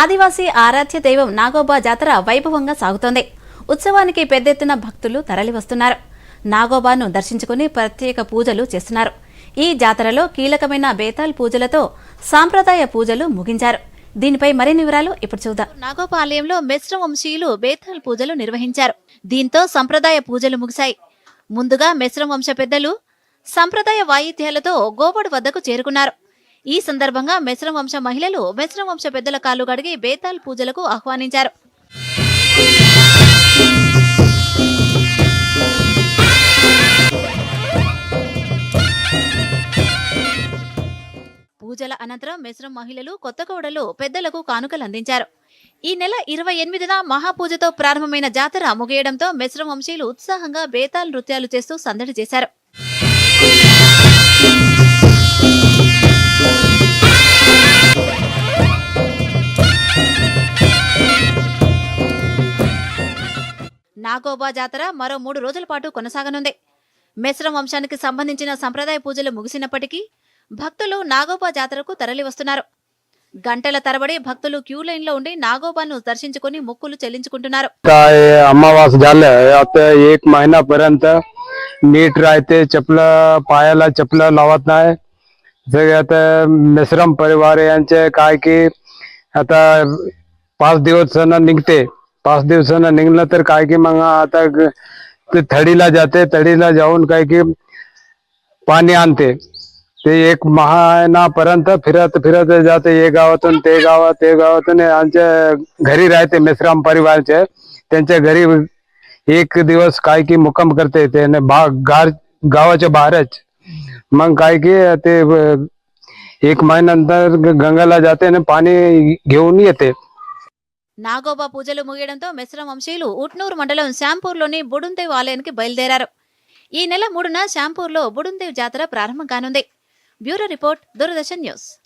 ఆదివాసీ ఆరాధ్య దైవం నాగోబా జాతర వైభవంగా సాగుతోంది. ఉత్సవానికి పెద్ద ఎత్తున భక్తులు తరలివస్తున్నారు నాగోబాను దర్శించుకుని ప్రత్యేక పూజలు చేస్తున్నారు. ఈ జాతరలో కీలకమైన బేతాల్ పూజలతో సాంప్రదాయ పూజలు ముగించారు. దీనిపై మరిన్ని వివరాలు ఇప్పుడు చూద్దాం. నాగోబా ఆలయంలో మిశ్ర వంశీయులు బేతాల్ పూజలు నిర్వహించారు. దీంతో సంప్రదాయ పూజలు ముగిశాయి. ముందుగా మిశ్రం వంశ పెద్దలు సంప్రదాయ వాయిద్యాలతో గోబడు వద్దకు చేరుకున్నారు. ఈ సందర్భంగా మెస్రం వంశ మహిళలు మెస్రం వంశ పెద్దల కాళ్ళు గడిగి బేతాల్ పూజలకు ఆహ్వానించారు. పూజల అనంతరం మెస్రం మహిళలు కొత్త కోడలు పెద్దలకు కానుకలు అందించారు. ఈ నెల ఇరవై ఎనిమిదిన మహాపూజతో ప్రారంభమైన జాతర ముగియడంతో మెస్రం వంశీయులు ఉత్సాహంగా బేతాల్ నృత్యాలు చేస్తూ సందడి చేశారు. నాగోబా జాతర మరో మూడు రోజుల పాటు కొనసాగనుంది మెస్రం వంశానికి సంబంధించిన సంప్రదాయ పూజలు ముగిసినప్పటికీ భక్తులు నాగోబా జాతరకు తరలివస్తున్నారు గంటల తరబడి భక్తులు క్యూ లైన్లో ఉండి నాగోబాను దర్శించుకుని మొక్కులు చెల్లించుకుంటున్నారు काय अमावास झालं आता एक महिनापर्यंत नीट राहते चपल पायाला चपल लावत नाही सगळे आता मिश्रम परिवार यांचे काय की आता पाच दिवसानं निघते पाच दिवसानं निघलं तर काय की मग आता ते थडीला जाते थडीला जाऊन काय की पाणी आणते. ते एक महिनापर्यंत फिरत फिरत जाते ये गावातून ते गावात ते गावातून आमच्या घरी राहते मिश्राम परिवारचे. त्यांच्या घरी एक दिवस काय की मुक्काम करते ते गार गावाच्या बाहेरच. मग काय की ते एक महिन्यानंतर गंगाला जाते आणि पाणी घेऊन येते. నాగోబా పూజలు ముగియడంతో మెస్రం వంశీయులు ఉట్నూరు మండలం శ్యాంపూర్లోని బుడుందేవ్ ఆలయానికి బయలుదేరారు. ఈ నెల మూడున శ్యాంపూర్లో బుడుందేవ్ జాతర ప్రారంభం కానుంది. Bureau report Doordarshan News.